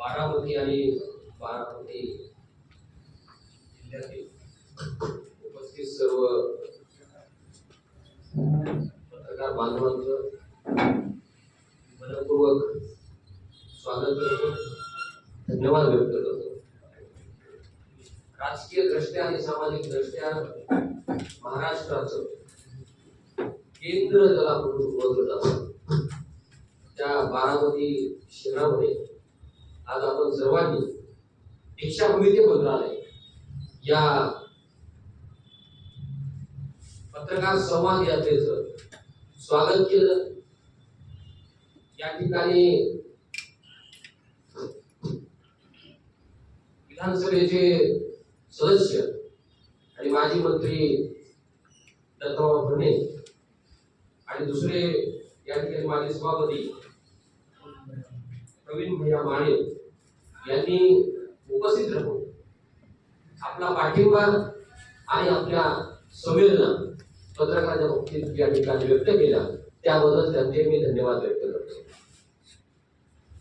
बारामती आणि बारामती जिल्ह्यातील उपस्थित सर्व पत्रकार बांधवांचं मनपूर्वक स्वागत करतो. धन्यवाद व्यक्त करतो. राजकीय दृष्ट्या आणि सामाजिक दृष्ट्या महाराष्ट्राचं केंद्र ज्याला म्हणून ओळखलं जातं. त्या बारामती शहरामध्ये आज आपण सर्वांनी दीक्षाभूमी ते मंत्रालय या पत्रकार संवाद यात्रेचं स्वागत केलं. या ठिकाणी विधानसभेचे सदस्य आणि माजी मंत्री दत्तराव भरणे आणि दुसरे या ठिकाणी माजी सभापती प्रवीण भैया माने यांनी उपस्थित राहून आपला पाठिंबा आणि आपल्या संवेदना पत्रकारांच्या बाबतीत या ठिकाणी व्यक्त केला त्याबद्दल त्यांचे मी धन्यवाद व्यक्त करतो.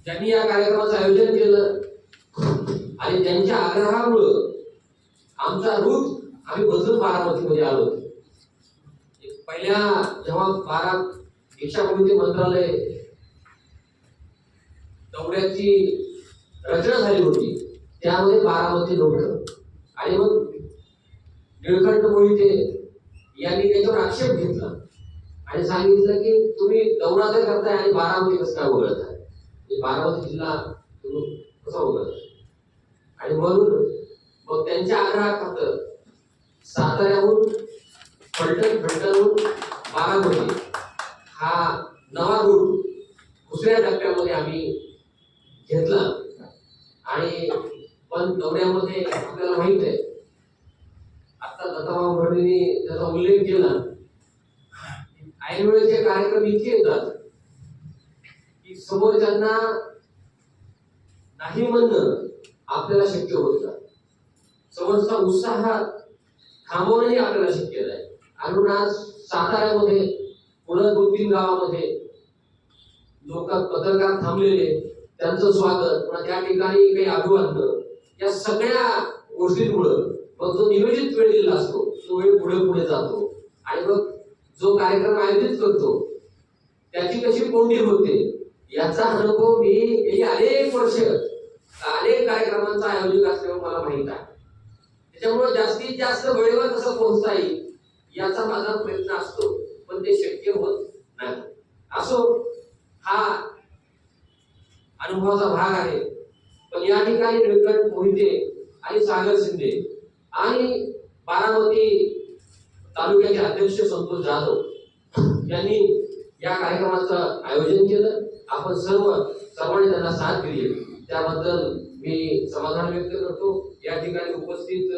त्यांनी या कार्यक्रमाचं आयोजन केलं आणि त्यांच्या आग्रहामुळं आमचा रूट आम्ही बदलून बारामतीमध्ये आलो होतो. पहिल्या जेव्हा बारा दीक्षाभूमी मंत्रालय दौऱ्याची रचना झाली होती. त्यामध्ये बारामती नव्हतं आणि मग निळकंठ मोहिते यांनी त्याच्यावर आक्षेप घेतला. आणि सांगितलं की तुम्ही दौरा तर करताय आणि बारामती कसं काय वगळत? आहे म्हणजे बारामती जिल्हा तुम्ही कसा वगळत? आणि म्हणून मग त्यांच्या आग्रहात साताऱ्याहून फलटण फलटणहून बारामती हा नवा रूट दुसऱ्या टप्प्यामध्ये आम्ही घेतला. आणि पण दौऱ्यामध्ये आपल्याला माहीत आहे आता दत्ताभाऊ भरणीने त्याचा उल्लेख केला ऐनवेळेचे कार्यक्रम इतके येतात की समोरच्यांना नाही म्हणणं आपल्याला शक्य होत नाही. समोरचा उत्साह थांबवणंही आपल्याला शक्य नाही. आणि आज साताऱ्यामध्ये पुन्हा दोन तीन गावामध्ये लोक पत्रकार थांबलेले त्यांचं स्वागत पुन्हा त्या ठिकाणी काही अभिवादन या सगळ्या गोष्टींमुळं मग जो नियोजित वेळ दिलेला असतो तो वेळ पुढे पुढे जातो. आणि मग जो कार्यक्रम आयोजित करतो त्याची कशी कोंडी होते याचा अनुभव मी गेली अनेक वर्ष अनेक कार्यक्रमांचा आयोजक असल्यामुळे मला माहीत आहे. त्याच्यामुळे जास्तीत जास्त वेळेवर कसं पोहोचता येईल याचा माझा प्रयत्न असतो पण ते शक्य होत नाही. असो हा अनुभवाचा भाग आहे. पण या ठिकाणी निळकंठ मोहिते आणि सागर शिंदे आणि बारामती तालुक्याचे अध्यक्ष संतोष जाधव यांनी या कार्यक्रमाचं आयोजन केलं. आपण सर्व सर्वांनी त्यांना साथ दिली त्याबद्दल मी समाधान व्यक्त करतो. या ठिकाणी उपस्थित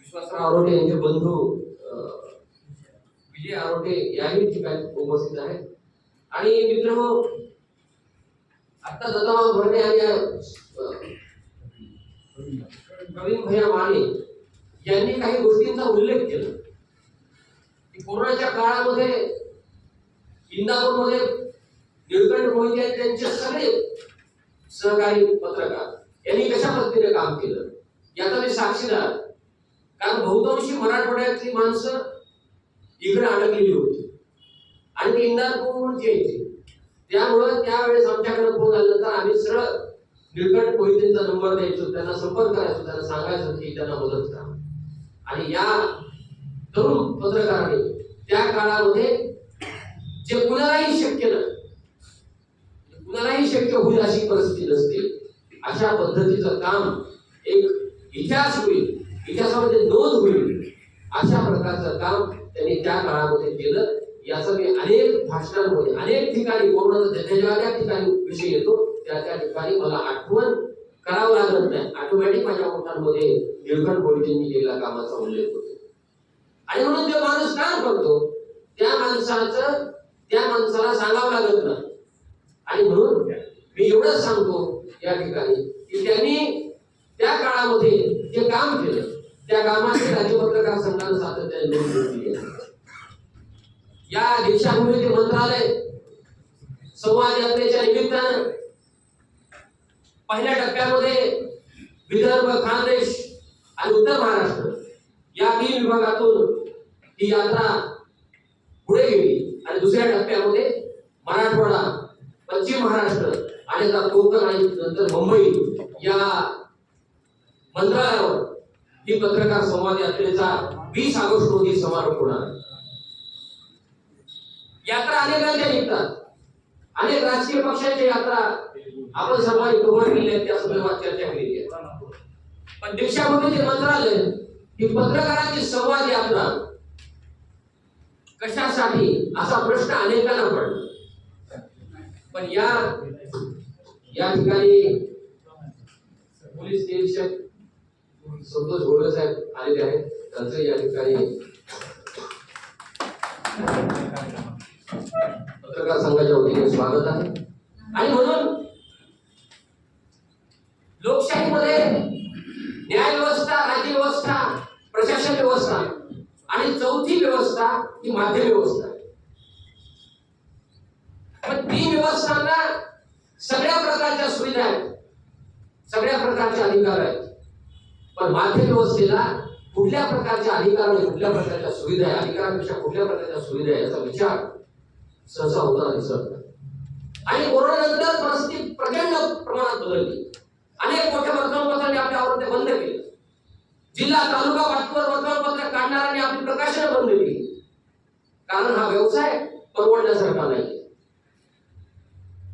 विश्वासराव आरोटे यांचे बंधू विजय आरोटे याही ठिकाणी उपस्थित आहेत. आणि मित्र आता दत्ताभाऊ भरणे आणि प्रवीण भैया माने यांनी काही गोष्टींचा उल्लेख केला. की कोरोनाच्या काळामध्ये इंदापूरमध्ये निळकंठ मोहिते त्यांचे सगळे सहकारी पत्रकार यांनी कशा पद्धतीने काम केलं? याचा मी साक्षीदार कारण बहुतांशी मराठवाड्यातली माणसं इकडे अडकलेली होती. आणि ते इंदापूरहून यायची त्यामुळं त्यावेळेस आमच्याकडे फोन आल्यानंतर आम्ही सरळ निळकंठ मोहितेंचा नंबर द्यायचो त्यांना संपर्क करायचो त्यांना सांगायचो की त्यांना मदत करा. आणि या तरुण पत्रकाराने त्या काळामध्ये जे कुणालाही शक्य नाही कुणालाही शक्य होईल अशी परिस्थिती नसते अशा पद्धतीचं काम एक इतिहास होईल इतिहासामध्ये नोंद होईल अशा प्रकारचं काम त्यांनी त्या काळामध्ये केलं. याचं मी अनेक भाषणांमध्ये अनेक ठिकाणी कोरोनाचा ज्या ज्या ठिकाणी विषय येतो त्या त्या ठिकाणी मला आठवण करावं लागत नाही. ऑटोमॅटिक माझ्या ओठांमध्ये निळकंठ बोलटींनी केलेला कामाचा उल्लेख होतो. आणि म्हणून जो माणूस काम करतो त्या माणसाचं त्या माणसाला सांगावं लागत नाही. आणि म्हणून मी एवढंच सांगतो या ठिकाणी की त्यांनी त्या काळामध्ये जे काम केलं त्या कामाची राज्य पत्रकार संघानं सातत्याने नोंद घेतली आहे. या दीक्षाभूमीचे मंत्रालय संवाद यात्रेच्या निमित्तानं पहिल्या टप्प्यामध्ये विदर्भ खानदेश आणि उत्तर महाराष्ट्र या तीन विभागातून ही यात्रा पुढे गेली आणि दुसऱ्या टप्प्यामध्ये मराठवाडा पश्चिम महाराष्ट्र आणि आता कोकण आणि नंतर मुंबई या मंत्रालयावर ही पत्रकार संवाद यात्रेचा वीस ऑगस्ट रोजी समारोप होणार आहे. यात्रा अनेकांच्या निघतात. अनेक राजकीय पक्षाची यात्रा आपण सभा कव्हर केली त्या संदर्भात चर्चा केली आहे. पण दीक्षाभूमी जे मंत्रालय ही पत्रकारांची संवाद यात्रा कशासाठी असा प्रश्न अनेकांना पडला पण या या ठिकाणी पोलीस निरीक्षक संतोष गोळे साहेब आलेले आहेत. त्यांचं या ठिकाणी पत्रकार संघाच्या वतीने स्वागत आहे. आणि म्हणून लोकशाहीमध्ये न्याय व्यवस्था राज्य व्यवस्था प्रशासन व्यवस्था आणि चौथी व्यवस्था ही माध्यम व्यवस्था आहे. तीन व्यवस्थांना सगळ्या प्रकारच्या सुविधा आहेत. सगळ्या प्रकारचे अधिकार आहेत. पण माध्यम व्यवस्थेला कुठल्या प्रकारच्या अधिकार आणि कुठल्या प्रकारच्या सुविधा आहे अधिकारांपेक्षा कुठल्या प्रकारच्या सुविधा आहे याचा विचार सहसा होताना दिसत आणि कोरोनानंतर परिस्थिती प्रचंड प्रमाणात बदलली. अनेक मोठ्या वर्तमानपत्रांनी आपल्या आवृत्त्या बंद केल्या जिल्हा तालुका पातळीवर वर्तमानपत्र काढणाऱ्यांनी आपली प्रकाशनं बंद केली. कारण हा व्यवसाय परवडण्यासारखा नाही.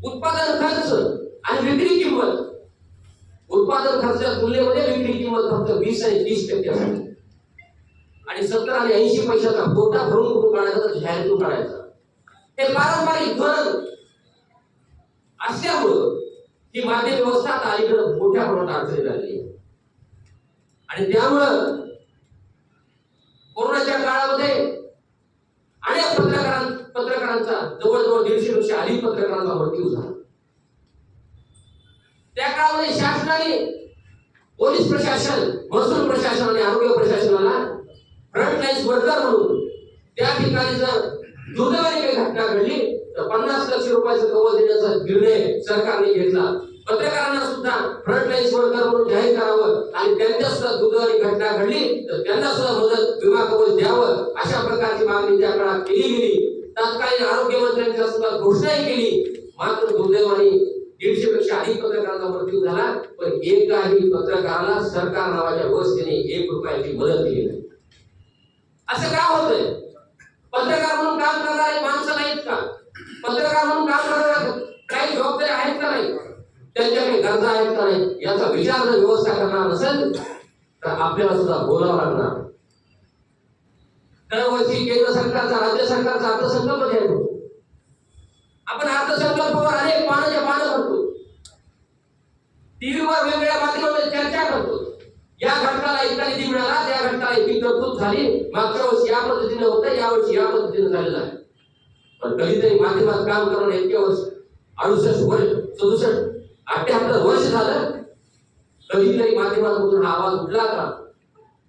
उत्पादन खर्च आणि विक्री किंमत. उत्पादन खर्चाच्या तुलनेमध्ये विक्री किंमत फक्त वीस आणि तीस टक्के असते. आणि सत्तर आणि ऐंशी पैशाचा कोटा भरून कुठून काढायचा तर जाहिरातून काढायचा. हे पारंपरिक धोरण असल्यामुळं ही मान्य व्यवस्था आता अलीकडे मोठ्या प्रमाणात अडचणी झाली आहे. आणि त्यामुळं कोरोनाच्या काळामध्ये अनेक पत्रकारां पत्रकारांचा जवळजवळ दीडशे पेक्षा अधिक पत्रकारांचा मृत्यू झाला त्या काळामध्ये शासनाने पोलीस प्रशासन महसूल प्रशासन आणि आरोग्य प्रशासनाला फ्रंटलाईन वर्कर म्हणून त्या ठिकाणी जर दुर्दैवाने घटना घडली तर पन्नास लक्ष रुपयाचं कवच देण्याचा निर्णय सरकारने घेतला. पत्रकारांना सुद्धा फ्रंटलाईन वर्कर म्हणून जाहीर करावं आणि त्यांच्या सुद्धा दुर्दैवी घटना घडली तर त्यांना सुद्धा मदत विमा कवच द्यावं अशा प्रकारची मागणी त्या काळात केली गेली. तत्कालीन आरोग्य मंत्र्यांच्या सुद्धा घोषणाही केली. मात्र दुर्दैवाने दीडशे पेक्षा अधिक पत्रकारांचा मृत्यू झाला पण एकाही पत्रकाराला सरकार नावाच्या व्यवस्थेने एक रुपयाची मदत दिली नाही. असं का होतंय? पत्रकार म्हणून काम करणारे माणसं नाहीत का? पत्रकार म्हणून काम करणारे काही जबाबदारी आहेत का नाही? त्यांच्या काही गरजा आहेत का नाही? याचा विचार जर व्यवस्था करणार नसेल तर आपल्याला सुद्धा बोलावं लागणार. दरवर्षी केंद्र सरकारचा राज्य सरकारचा अर्थसंकल्प घ्यायचो. आपण अर्थसंकल्पावर अनेक पानाच्या पानं भरतो. टीव्हीवर वेगवेगळ्या माध्यमांमध्ये चर्चा करतो. या घटकाला इतका निधी मिळाला त्या घटकाला इतकी तरतूद झाली. मागच्या वर्षी या पद्धतीने होतं या वर्षी या पद्धतीने झालेलं आहे. पण कधीतरी माध्यमात काम करून इतके वर्ष अडुसष्ट वर्ष सदुसष्ट अठ्याहत्तर वर्ष झालं. कधीतरी माध्यमातून हा आवाज उठला का?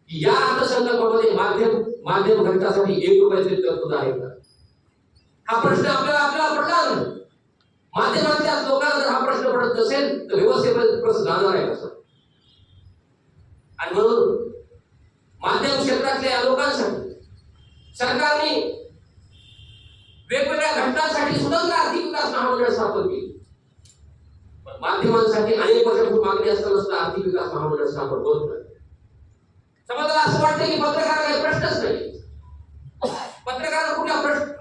की या अर्थसंकल्पामध्ये माध्यम माध्यम घटकासाठी एक रुपयाची तरतूद आहे का? हा प्रश्न आपल्याला आपल्याला पडला नाही माध्यमातल्या लोकांना जर हा प्रश्न पडत नसेल तर व्यवस्थेपर्यंत प्रश्न जाणार आहे असं आणि म्हणून माध्यम क्षेत्रातल्या या लोकांसाठी सरकारने वेगवेगळ्या घटकांसाठी स्वतंत्र आर्थिक विकास महामंडळ स्थापन केली. पण माध्यमांसाठी अनेक वर्षांची मागणी असताना सुद्धा आर्थिक विकास महामंडळ स्थापन होत नाही. समाजाला असं वाटतं की पत्रकार प्रश्नच नाही. पत्रकार कुठला प्रश्न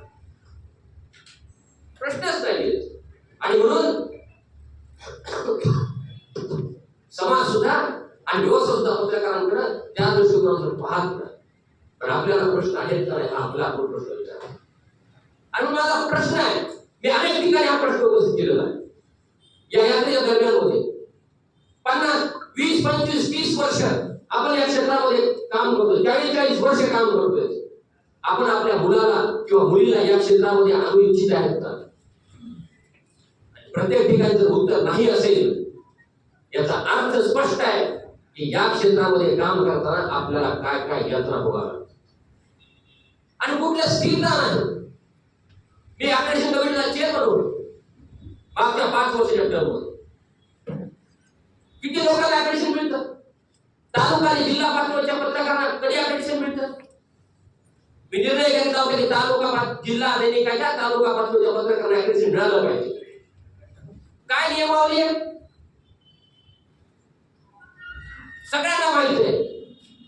प्रश्नच नाही. आणि म्हणून समाज सुद्धा आणि व्यवस्था सुद्धा पत्रकारांकडे त्या दृष्टिकोनातून पाहत नाही. पण आपल्याला प्रश्न आहेत का नाही हा आपला आपण प्रश्न विचार आणि माझा प्रश्न आहे मी अनेक ठिकाणी हा प्रश्न उपस्थित केलेला आहे. या यात्रेच्या दरम्यान पन्नास वीस पंचवीस तीस वर्ष आपण या क्षेत्रामध्ये काम करतो चाळीस चाळीस वर्ष काम करतोय. आपण आपल्या मुलाला किंवा मुलीला या क्षेत्रामध्ये आणू इच्छित आहेत का? प्रत्येक ठिकाणी जर उत्तर नाही असेल याचा अर्थ स्पष्ट आहे. की या क्षेत्रामध्ये काम करताना आपल्याला काय काय यंत्रणा भोगाव्या लागतात. आणि कुठल्या स्थिरता नाही. मी आकर्षण कमिटीला चेअरमन होतो मागच्या पाच वर्षाच्या टर्ममध्ये किती लोकांना ऍडमिशन मिळतं? तालुका आणि जिल्हा पातळीवरच्या पत्रकारांना कधी ऍडमिशन मिळतं? मी निर्णय घेतला होता की तालुका पात- जिल्हा दैनिकाच्या तालुका पातळीवरच्या पत्रकारांना ऍडमिशन मिळालं पाहिजे. काय नियमावली आहे? सगळ्यांना माहिती आहे.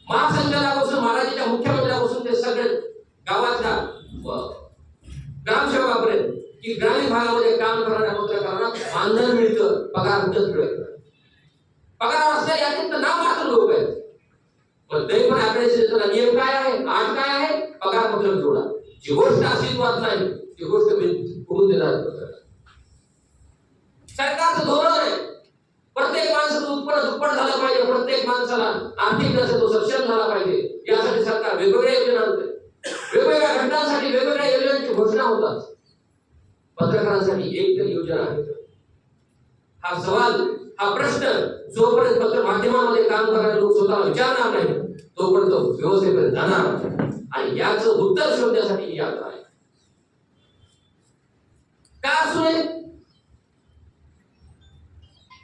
महासंचालकापासून महाराजाच्या मुख्यमंत्र्यापासून ते सगळे गावातल्या अ, ग्रामसेवकापर्यंत की ग्रामीण भागामध्ये काम करणाऱ्या पत्रकारांना मानधन मिळतं पगार मिळत मिळत पगार असल्या यातून तर नाव मात्र लोक आहेत. पण तरी पण आपल्या नियम काय आहे? आठ काय आहे? पगार पत्रक जोडा. जी गोष्ट अस्तित्वात नाही ती गोष्ट मी करून देणार सरकारचं धोरण आहे. प्रत्येक माणसाचं उत्पन्न दुप्पट झालं पाहिजे प्रत्येक माणसाला आर्थिक दृष्ट्या तो सक्षम झाला पाहिजे. यासाठी सरकार वेगवेगळ्या योजना आणते. वेगवेगळ्या घटनांसाठी वेगवेगळ्या योजनांची घोषणा होतात. पत्रकारांसाठी एक तरी योजना आहे. हा सवाल हा प्रश्न जोपर्यंत पत्र माध्यमामध्ये काम करणारे लोक स्वतःला विचारणार नाही तोपर्यंत व्यवस्थेपर्यंत जाणार आणि याचं उत्तर शोधण्यासाठी ही यात्रा आहे. का असू नये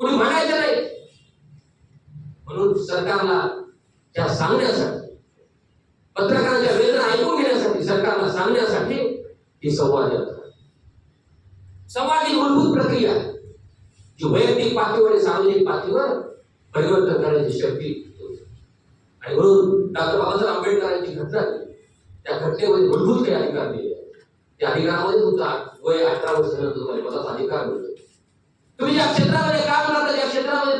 कोणी म्हणायचं नाही. म्हणून सरकारला त्या सांगण्यासाठी पत्रकारांच्या वेदना ऐकून घेण्यासाठी सरकारला सांगण्यासाठी ही संवाद संवाद ही मूलभूत प्रक्रिया आहे. जी वैयक्तिक पातळीवर आणि सामाजिक पातळीवर परिवर्तन करण्याची शक्ती आणि म्हणून डॉक्टर बाबासाहेब आंबेडकरांची घटना त्या घटनेमध्ये मूलभूत काही अधिकार दिले त्या अधिकारामध्ये तुमचा वय अठरा वर्ष झालं तुम्हाला मताचा अधिकार मिळतो तुम्ही ज्या क्षेत्रामध्ये काम करता त्या क्षेत्रामध्ये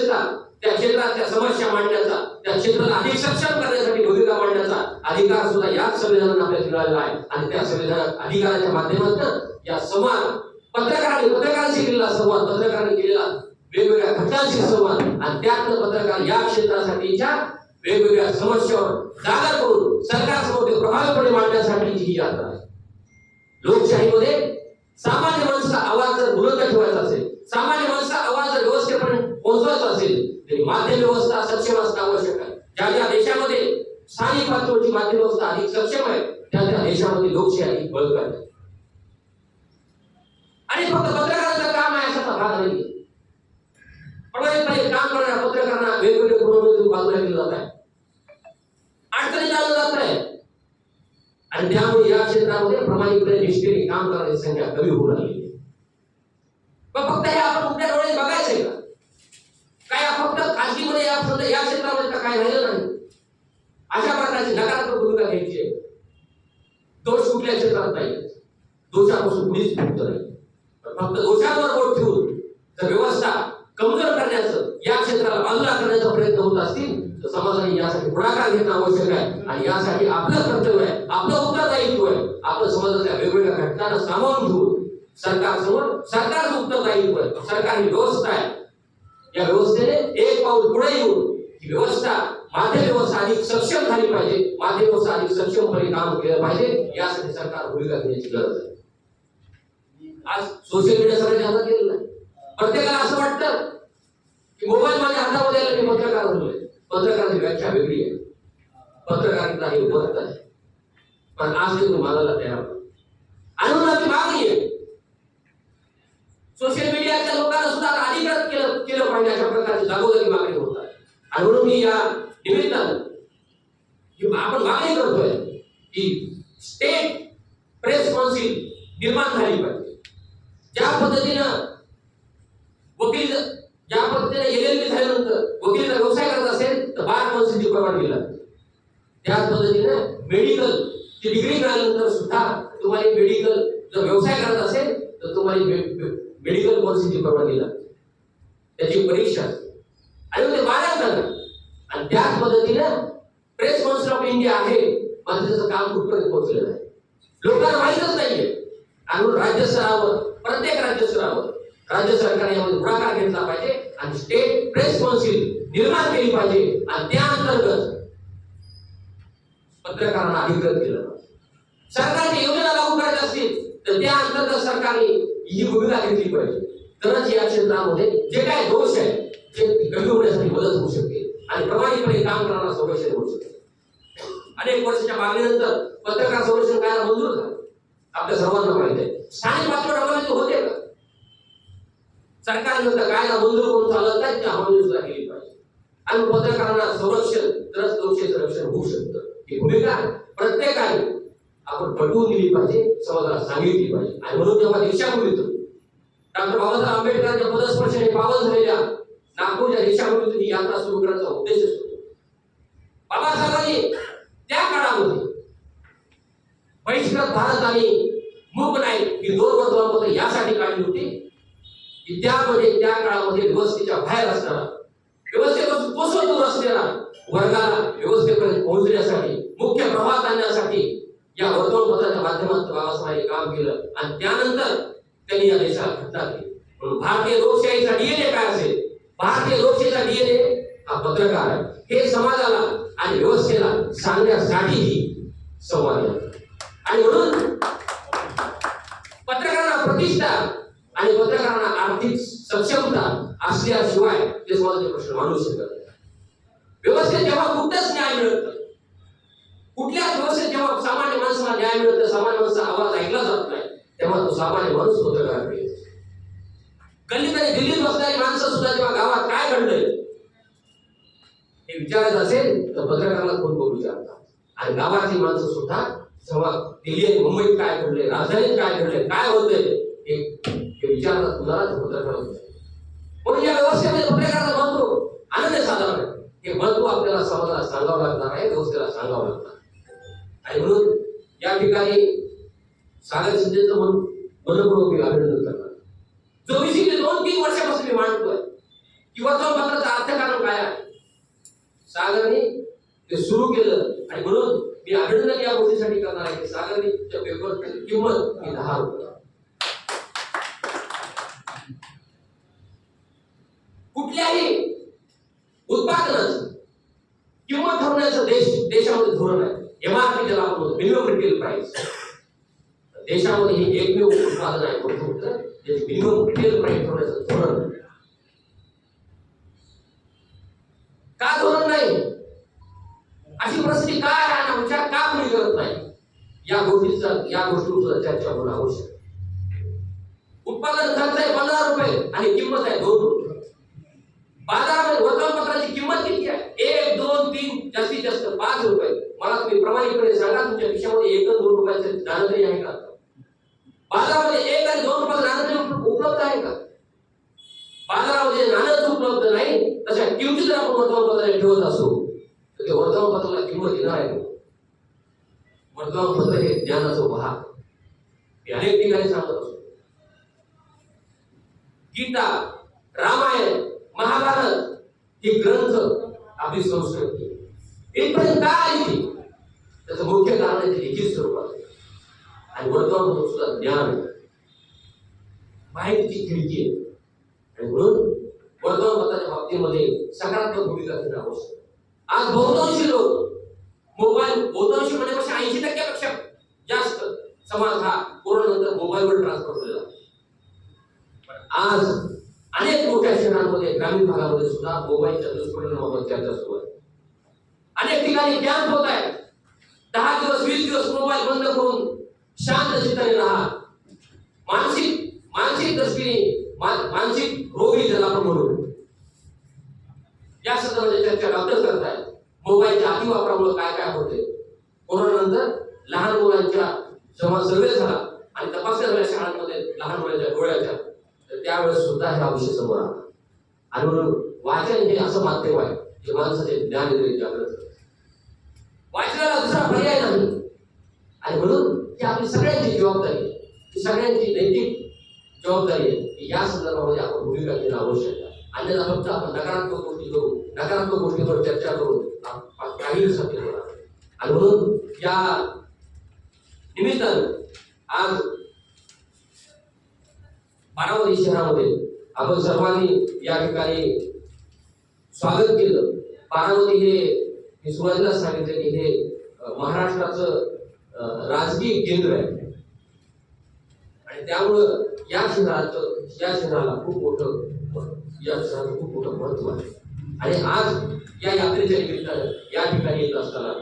क्षेत्रात आयुष्य त्या क्षेत्राच्या समस्या मांडण्याचा त्या क्षेत्राला अधिक सक्षम करण्यासाठी भूमिका मांडण्याचा अधिकार सुद्धा याच संविधानाने आपल्याला मिळालेला आहे. आणि त्या संविधानात अधिकाराच्या माध्यमातून या संवाद पत्रकारांनी पत्रकारांशी केलेला संवाद पत्रकारांनी केलेला वेगवेगळ्या घटनांशी संवाद आणि त्यातनं पत्रकार या क्षेत्रासाठीच्या वेगवेगळ्या समस्यावर जागा करून सरकारसमोर ते प्रभावीपणे मांडण्यासाठी ही यात्रा आहे. लोकशाहीमध्ये सामान्य माणसाचा आवाज जर बुलंद ठेवायचा असेल सामान्य माणसाचा आवाज जर व्यवस्थेपर्यंत पोहोचवायचा असेल तरी माध्यम व्यवस्था सक्षम असणं आवश्यक आहे. ज्या ज्या देशामध्ये स्थानिक पातळीची माध्यम व्यवस्था अधिक सक्षम आहे त्या त्या देशामध्ये लोकशाही अधिक बळकट आहे. आणि फक्त पत्रकारांचं काम आहे असा भाग नाही. काम करणाऱ्या पत्रकारांना वेगवेगळे गुणवत्तेतून बाजूला केलं जात आहे. अडचणी लावलं जात आहे आणि त्यामुळे या क्षेत्रामध्ये प्रामाणिकपणे निष्ठेने काम करण्याची संख्या कमी होऊ लागली. फक्त हे आपण उघड्या डोळे बघायचंय का काय फक्त या समजा या क्षेत्रामध्ये तर काय राहिलं नाही. अशा प्रकारची नकारात्मक भूमिका घ्यायची आहे. दोष कुठल्या क्षेत्रात नाही. दोषापासून कुणीच मुक्त नाही फक्त दोषांवर बोट ठेवून तर व्यवस्था कमजोर करण्याचं या क्षेत्राला बाजूला करण्याचा प्रयत्न होत असतील तर समाजाने यासाठी पुढाकार घेणं आवश्यक आहे. आणि यासाठी आपलं कर्तव्य आहे. आपलं उत्तरदायित्व आहे. आपलं समाजाच्या वेगवेगळ्या घटनांना सामावून घेऊन सरकारसमोर सरकारचं उत्तरदायित्व आहे. सरकार ही व्यवस्था आहे. या व्यवस्थेने एक पाऊल पुढे येऊन ही व्यवस्था माध्यम व्यवस्था अधिक सक्षम झाली पाहिजे. माध्यम व्यवस्था अधिक सक्षमपणे काम केलं पाहिजे. यासाठी सरकार भूमिका घेण्याची गरज आहे. आज सोशल मीडिया सगळ्यांच्या हातात गेलेलं नाही प्रत्येकाला असं वाटतं की मोबाईल माझ्या हातामध्ये आला की पत्रकार बनलोय पत्रकाराची व्याख्या वेगळी आहे. पत्रकारिता ही वर्त आहे पण आज ते तुम्ही मानायला तयार नाही. आपली मागणी आहे. सोशल मीडियाच्या लोकांना सुद्धा अधिकार अधिकृत केलं केलं पाहिजे अशा प्रकारची जागोजागी मागणी होत आहे. आणि म्हणून मी या निमित्तानं आपण मागणी करतोय की स्टेट प्रेस कौन्सिल निर्माण झाली पाहिजे. ज्या पद्धतीनं वकील ज्या पद्धतीने एल एल बी झाल्यानंतर वकिलीचा व्यवसाय करत असेल तर बार कौन्सिलची परवानगी लागते त्याच पद्धतीनं मेडिकल ची डिग्री मिळाल्यानंतर सुद्धा तुम्हाला मेडिकल जर व्यवसाय करत असेल तर तुम्हाला मेडिकल काउन्सिलची परवानगी लागते त्याची परीक्षा. आणि ते बाहेर झालं आणि त्याच पद्धतीनं प्रेस कॉन्सिल ऑफ इंडिया आहे. मात्र त्याचं काम कुठपर्यंत पोहोचलेलं आहे लोकांना माहीतच नाहीये. आणि राज्य स्तरावर प्रत्येक राज्य स्तरावर राज्य सरकारने यामध्ये पुढाकार घेतला पाहिजे आणि स्टेट प्रेस कौन्सिल निर्माण केली पाहिजे. आणि त्या अंतर्गत पत्रकारांना अधिकृत केलं पाहिजे. सरकारने योजना लागू करायच्या असतील तर त्या अंतर्गत सरकारने ही भूमिका घेतली पाहिजे. तरच या क्षेत्रामध्ये जे काय दोष आहे ते कमी होण्यासाठी मदत होऊ शकते. आणि प्रमाणिकपणे काम करणारा संरक्षण होऊ शकते. अनेक वर्षाच्या मागणीनंतर पत्रकार संरक्षण कायदा मंजूर झाला. आपल्या सर्वांना माहीत आहे. स्थानिक पातळीवर अंमलबजावणी होते का? सरकार कायदा मंजूर करून चालत नाही ती अंमलबजावणी सुद्धा केली पाहिजे. आणि पत्रकारांना संरक्षण तरच लोकशाही संरक्षण होऊ शकतं. ही भूमिका प्रत्येकाने आपण पटवून दिली पाहिजे समाजाला सांगितली पाहिजे. आणि म्हणून जेव्हा दिशाभूमीतून डॉक्टर बाबासाहेब आंबेडकरांच्या पदस्पर्शाने पावन झालेल्या नागपूरच्या दिशाभूमीतून ही यात्रा सुरू करण्याचा उद्देश असतो. बाबासाहेबांनी त्या काळामध्ये बहिष्कृत भारत आणि मूक नाही ही दोन वर्तमानपत्र यासाठी काढली होती की त्यामध्ये त्या काळामध्ये व्यवस्थेच्या बाहेर असणारा व्यवस्थेपासून कोसळ असलेला वर्गाला व्यवस्थेपर्यंत पोहोचण्यासाठी मुख्य प्रवाह आणण्यासाठी या वर्तमानपत्राच्या माध्यमातून बाबासाहेबांनी काम केलं. आणि त्यानंतर त्यांनी या देशाला घटना केली म्हणून भारतीय लोकशाहीचा डीएनए काय असेल? भारतीय लोकशाहीचा डीएनए हा पत्रकार आहे. हे समाजाला आणि व्यवस्थेला सांगण्यासाठीही संवाद आहे. आणि म्हणून पत्रकारांना प्रतिष्ठा आणि पत्रकारांना आर्थिक सक्षमता असल्याशिवाय ते समाजाचे प्रश्न मांडू शकत नाही. व्यवस्थेत जेव्हा कुठंच न्याय मिळत कुठल्या कुठल्याच व्यवस्थेत जेव्हा सामान्य माणसाला न्याय मिळत सामान्य माणसाचा आवाज ऐकला जात नाही तेव्हा तो सामान्य माणूस पत्रकार येतो गल्लीत आणि दिल्लीत बसणारी माणसं सुद्धा जेव्हा गावात काय घडलंय हे विचारत असेल तर पत्रकाराला फोन करू विचारतात आणि गावातली माणसं सुद्धा जेव्हा दिल्ली आणि मुंबईत काय घडलंय राजधानीत काय घडलंय काय होतंय हे हे विचारतात तुम्हाला पत्रकार म्हणून या व्यवस्थेमध्ये पत्रकाराला महत्त्व आनंद साधारण आहे. हे महत्त्व आपल्याला समाजाला सांगावं लागणार आहे व्यवस्थेला सांगावं लागणार आणि म्हणून या ठिकाणी सागर शिंदेचं म्हणून मनपूर्वक मी अभिनंदन करणार जो विषय दोन तीन वर्षापासून मी मांडतोय की अर्थ अर्थकारण काय आहे? सागरने ते सुरू केलं आणि म्हणून मी अभिनंदन या गोष्टीसाठी करणार आहे की सागरने त्या पेपरची किंमत ही दहा रुपये. कुठल्याही उत्पादनाचं किंमत ठरवण्याचं देश देशामध्ये धोरण आहे. एमआरपी ज्याला आपण मिनिमम रिटेल प्राइस देशामध्ये हे एकमेव उत्पादन आहे वस्तूचं जे मिनिमम रिटेल प्राइस ठरवण्याचं धोरण. का धोरण नाही? अशी परिस्थिती काय आहे? आणि विचार का कोणी करत नाही? या गोष्टीचा या गोष्टीवर चर्चा होणं आवश्यक उत्पादन खर्च आहे पंधरा रुपये आणि किंमत आहे दोन रुपये. बाजारामध्ये वर्तमानपत्राची किंमत किती आहे? एक दोन तीन जास्तीत जास्त पाच रुपये. मला तुम्ही प्रमाणिकपणे सांगा तुमच्या खिशामध्ये एक दोन रुपयाचे नाणं आहे का? बाजारामध्ये एक आणि दोन रुपयाचं नाणं उपलब्ध आहे का? बाजारामध्ये नाणंच उपलब्ध नाही तशा किमती जर आपण वर्तमानपत्राने ठेवत असू तर ते वर्तमानपत्राला किंमत येणार आहे. वर्तमानपत्र हे ज्ञानाचं भाग मी अनेक ठिकाणी सांगत असतो. गीता रामायण महाभारत हे ग्रंथ आपली संस्कृती. इथपर्यंत का आली त्याचं मुख्य कारण आहे ते लिखित स्वरूपात आणि वर्तमानपत्र सुद्धा ज्ञान आहे. माहितीची खिडकी आहे. आणि म्हणून वर्तमानपत्राच्या बाबतीमध्ये सकारात्मक भूमिका घेणं आवश्यक आज बहुतांशी लोक मोबाईल बहुतांशी म्हणण्यापेक्षा ऐंशी टक्क्यापेक्षा जास्त समाज हा कोरोनानंतर मोबाईलवर ट्रान्सफर झालेला आज अनेक मोठ्या शहरांमध्ये ग्रामीण भागामध्ये सुद्धा मोबाईलच्या दुष्परिणामावर चर्चा सुरू आहे. अनेक ठिकाणी कॅम्प होत आहेत. दहा दिवस वीस दिवस मोबाईल बंद करून शांत चित्ताने राहा. मानसिक मानसिक दृष्टीने मानसिक रोगी ज्याला आपण म्हणू. या संदर्भात चर्चा डॉक्टर करतायत मोबाईलच्या अतिवापरामुळे काय काय होते? कोरोना नंतर लहान मुलांच्या जेव्हा सर्वे झाला आणि तपासण्या झाल्या शाळांमध्ये लहान मुलांच्या डोळ्याच्या तर त्यावेळेस सुद्धा हा विषय समोर आला. आणि म्हणून वाचन हे असं माध्यम आहे जे माणसाचे ज्ञान जागृत वाचन वाचनाला दुसरा पर्याय नाही आणि म्हणून ती आपली सगळ्यांची जबाबदारी आहे ही सगळ्यांची नैतिक जबाबदारी आहे. की या संदर्भामध्ये आपण भूमिका घेणं आवश्यक आहे. अन्यथा फक्त आपण नकारात्मक गोष्टी करू नकारात्मक गोष्टीवर चर्चा करून काही दिवसात होणार आणि म्हणून या निमित्तानं आज बारामती शहरामध्ये आपण सर्वांनी या ठिकाणी स्वागत केलं. बारामती हे मी सुरुवातीला सांगितलं की हे महाराष्ट्राचं राजकीय केंद्र आहे. आणि त्यामुळं या शहराचं या शहराला खूप मोठं या शहराचं खूप मोठं महत्त्व आहे. आणि आज या यात्रेच्या निमित्तानं या ठिकाणी येत असताना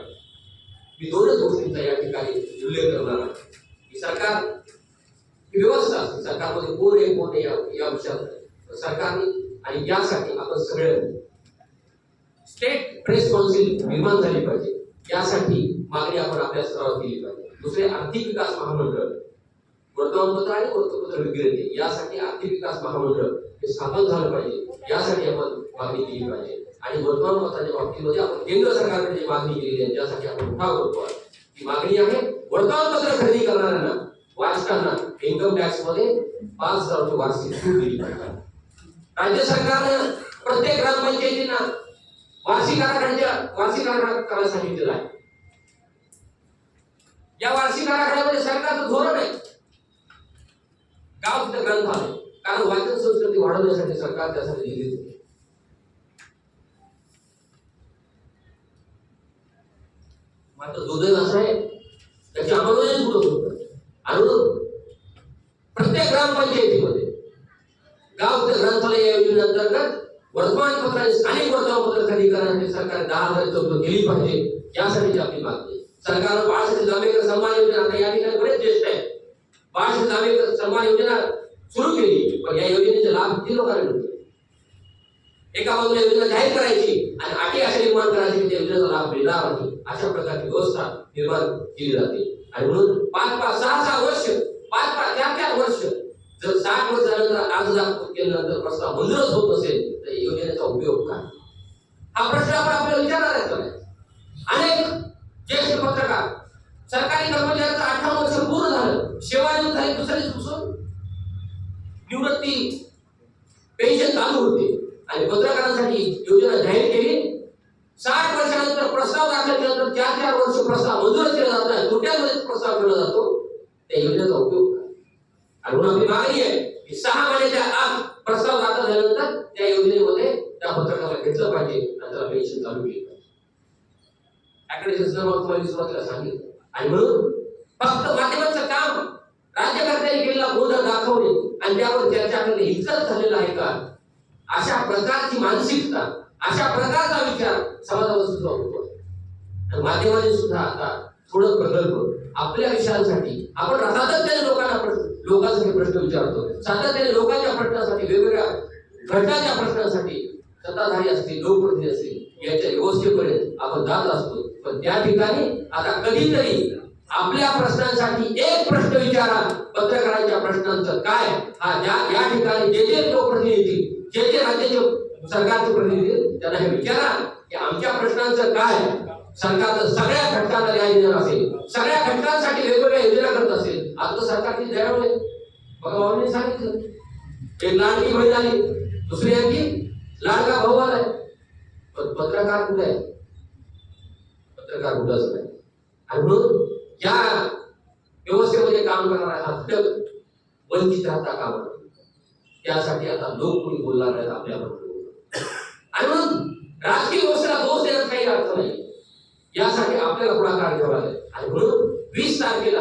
मी दोनच गोष्टींचा या ठिकाणी उल्लेख करणार आहे. की सरकार ही व्यवस्था असते सरकारमध्ये कोण आहे कोण आहे या या विषयात सरकारने आणि यासाठी आपण सगळे स्टेट प्रेस कौन्सिल निर्माण झाली पाहिजे. यासाठी मागणी आपण आपल्या स्तरावर केली पाहिजे. दुसरे आर्थिक विकास महामंडळ. वर्तमानपत्र आणि वृत्तपत्र विक्रेते यासाठी आर्थिक विकास महामंडळ हे स्थापन झालं पाहिजे. यासाठी आपण मागणी केली पाहिजे. आणि वर्तमानपत्राच्या बाबतीमध्ये आपण केंद्र सरकारने जी मागणी केलेली आहे त्यासाठी आपण उठाव करतो ती मागणी आहे वर्तमानपत्र खरेदी करणाऱ्यांना वाचकांना इन्कम टॅक्समध्ये पाच हजार रुपये वार्षिक सूट दिली पाहिजे राज्य सरकारनं प्रत्येक ग्रामपंचायतींना वार्षिक आराखड्याच्या वार्षिक आराखडा करायला सांगितलेला आहे? या वार्षिक आराखड्यामध्ये सरकारचं धोरण आहे. गाव तिथं ग्रंथालय कारण वाचन संस्कृती वाढवण्यासाठी सरकार त्यासाठी निधी देते मात्र दुर्दैव असं आहे त्याची अंमलबजावणी कुठं होत नाही. आणि प्रत्येक ग्रामपंचायतीमध्ये गाव ते ग्रंथालय या योजनेअंतर्गत वर्तमानपत्र स्थानिक वर्तमानपत्र खरेदी करण्यासाठी सरकार दहा हजार तरतूद केली पाहिजे यासाठीची आपली मागणी सरकार बाळासाहेब जांभेकर सन्मान योजना आता या ठिकाणी बरेच ज्येष्ठ आहेत. बाळासाहेब जांभेकर सन्मान योजना सुरू केली पण या योजनेचे लाभ किती लोकांना मिळतो एका बाजूला योजना जाहीर करायची आणि अटी अशा निर्माण करायची की त्या योजनेचा लाभ मिळणार नाही अशा प्रकारची व्यवस्था निर्माण केली जाते. आणि म्हणून पाच पाच सहा सहा वर्ष पाच पाच चार चार वर्ष जर साठ वर्ष झाल्यानंतर अर्ज दाखल केल्यानंतर प्रस्ताव मंजूरच होत नसेल तर या योजनेचा उपयोग काय हा प्रश्न आपण आपल्याला विचारणार आहे अनेक ज्येष्ठ पत्रकार सरकारी कर्मचाऱ्यांचं अठ्ठावन्न वर्ष पूर्ण झालं सेवानिवृत्त झाली दुसऱ्या दिवसापासून निवृत्ती पेन्शन चालू होते आणि पत्रकारांसाठी योजना जाहीर केली साठ वर्षानंतर प्रस्ताव दाखल केल्यानंतर चार चार वर्ष प्रस्ताव मंजूर केला जात नाही तोट्यामध्ये प्रस्ताव केला जातो त्या योजनेचा उपयोग काय आणि म्हणून आपली मागणी आहे की सहा महिन्याच्या आत प्रस्ताव दाखल झाल्यानंतर त्या योजनेमध्ये त्या पत्रकाराला घेतलं पाहिजे आणि त्याला पेन्शन चालू केली पाहिजे अॅक्रेडिटेशन मग तुम्हाला मी सुरुवातीला सांगितलं आणि म्हणून फक्त माध्यमांचं काम राज्यकर्त्यांनी केलेला गोंधळ दाखवणे आणि त्यावर चर्चा करणे इतकंच झालेलं आहे का अशा प्रकारची मानसिकता अशा प्रकारचा विचार समाजावर सुद्धा होतो आणि सुद्धा आता थोडं प्रगल्भ आपल्या विषयांसाठी आपण सातत्याने लोकांना प्रश्न लोकांसाठी प्रश्न विचारतो. सातत्याने लोकांच्या प्रश्नासाठी वेगवेगळ्या घटकाच्या प्रश्नासाठी सत्ताधारी असतील लोकप्रतिनिधी असतील याच्या व्यवस्थेपर्यंत आपण जात असतो. पण त्या ठिकाणी आता कधीतरी आपल्या प्रश्नांसाठी एक प्रश्न विचारा. पत्रकारांच्या प्रश्नांचं काय? हा ज्या या ठिकाणी जे जे लोकप्रतिनिधी जे जे राज्याचे सरकारचे प्रतिनिधी त्यांना हे विचारा की आमच्या प्रश्नांचं काय? सरकारचं सगळ्या घटकांना न्याय देणार असेल. सगळ्या घटकांसाठी वेगवेगळ्या योजना करत असेल. आता सरकारची बघा सांगितलं. एक लाडकी बहीण आली. दुसरी आणखी लाडका भाऊ आलाय. पत्रकार कुठे आहे? पत्रकार कुठंच नाही. आणि म्हणून या व्यवस्थेमध्ये काम करणारा हा घटक वंचित राहता कामा. त्यासाठी आता लोक कोणी नाहीत आणि म्हणून राजकीय व्यवस्थेला दोष देण्यात काही अर्थ नाही. यासाठी आपल्याला पुढाकार घ्यावा लागेल. आणि म्हणून वीस तारखेला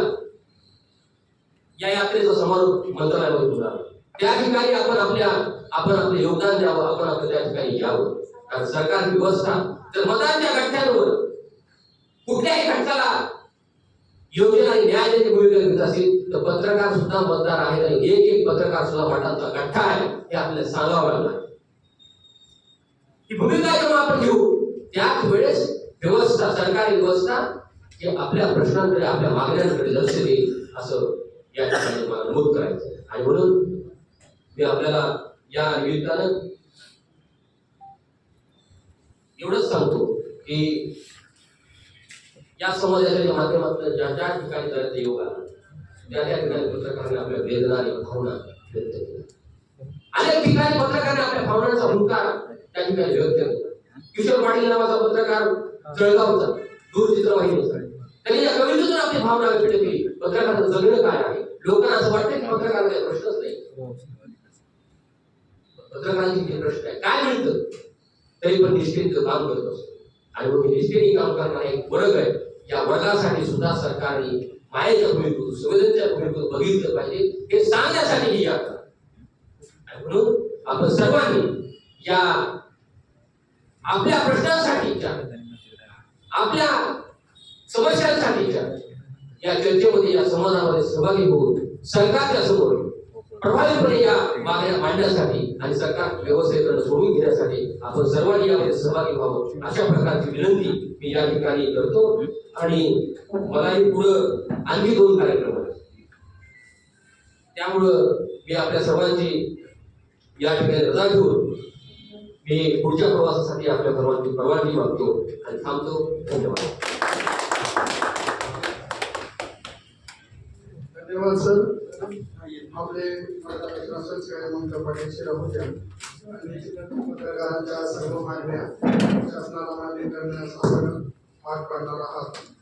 या यात्रेचा समारोप मंत्रालयामध्ये होणार. त्या ठिकाणी आपण आपल्या आपण आपलं योगदान द्यावं आपण आपलं त्या ठिकाणी यावं. कारण सरकार व्यवस्था तर मतांच्या घटकांवर कुठल्याही घटकाला योग्य आणि न्याय देण्याची भूमिका घेत असेल तर पत्रकार सुद्धा मतदार आहेत आणि एक एक पत्रकार सुद्धा मतांचा गठ्ठा आहे हे आपल्याला सांगावं लागणार. ही भूमिका जेव्हा आपण घेऊ त्याच वेळेस व्यवस्था सरकारी व्यवस्था हे आपल्या प्रश्नांकडे आपल्या मागण्यांकडे लक्ष देईल असं या ठिकाणी मला नमूद करायचं आणि म्हणून मी आपल्याला या निमित्तानं एवढंच सांगतो की या समाजाच्या माध्यमातून ज्या ज्या ठिकाणी करायचं योग आला त्या त्या ठिकाणी पत्रकारांनी आपल्या वेदना आणि भावना व्यक्त केल्या. अनेक ठिकाणी पत्रकारांनी आपल्या भावनांचा हुंकार त्या ठिकाणी व्यक्त केला. किशोर पाटील नावाचा पत्रकार जळगावचा दूरचित्रवाहिनीचा त्यांनी या कवितेतून आपली भावना व्यक्त केली. पत्रकाराचं जगणं काय आहे? लोकांना असं वाटतं की पत्रकारांना काही प्रश्नच नाही. पत्रकारांची किती प्रश्न आहे काय मिळतं? तरी पण निष्ठेचं काम करत असतो. आणि मग निष्ठेने काम करणारा एक वर्ग आहे. या वर्गासाठी सुद्धा सरकारने मायेच्या भूमिकेतून संवेदनच्या भूमिकेतून बघितलं पाहिजे. हे सांगण्यासाठी ही यात्रा. आणि म्हणून आपण सर्वांनी या आपल्या प्रश्नांसाठी विचार आपल्या समस्यांसाठी या चर्चेमध्ये या समाजामध्ये सहभागी होऊन सरकारच्या समोर प्रभावीपणे या मागण्या मांडण्यासाठी आणि सरकार व्यवस्थेकडे सोडून घेण्यासाठी आपण सर्वांनी यामध्ये सहभागी व्हावं. अशा प्रकारची विनंती मी या ठिकाणी करतो. आणि मलाही पुढं आणखी दोन कार्यक्रम आहेत. त्यामुळं मी आपल्या सर्वांची या ठिकाणी रजा घेऊन मी पुढच्या प्रवासासाठी आपल्या सर्वांची परवानगी मागतो आणि थांबतो. धन्यवाद. धन्यवाद सर. आपले शासकीय होत्या आणि पत्रकारांच्या सर्व मागण्या शासनाला मान्य करण्यास आपण भाग पाडणार आहात.